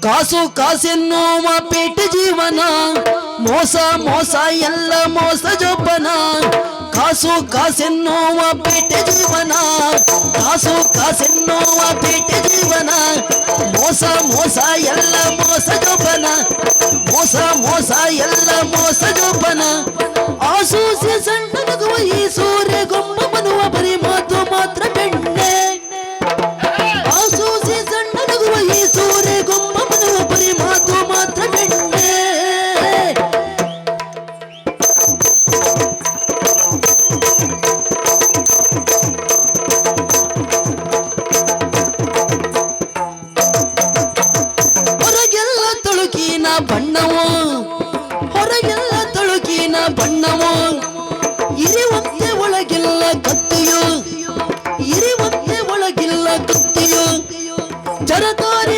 ಕಾಸು ಕಾಸೆನ್ನುವ ಪೇಟೆ ಜೀವನ ಮೋಸ ಮೋಸ ಎಲ್ಲ ಮೋಸ ಜೋಪನ ಕಾಸು ಕಾಸೆನ್ನುವ ಪೇಟೆ ಜೀವನ ಕಾಸು ಕಾಸೆನ್ನುವ ಪೇಟೆ ಜೀವನ ಮೋಸ ಮೋಸ ಎಲ್ಲ ಮೋಸ ಜೋಪನ ಮೋಸ ಮೋಸ ಎಲ್ಲ ಮೋಸ ಜೋಪನ ತೊಳುಕಿನ ಬಣ್ಣವೋ ಹೊರಗೆಲ್ಲ ತೊಳುಕಿನ ಬಣ್ಣವೋ ಇರುವಂತೆ ಒಳಗಿಲ್ಲ ಕತ್ತಿಯೋ ಇರುವಂತೆ ಒಳಗಿಲ್ಲ ಕತ್ತಿಯೋ ಜರತಾರಿ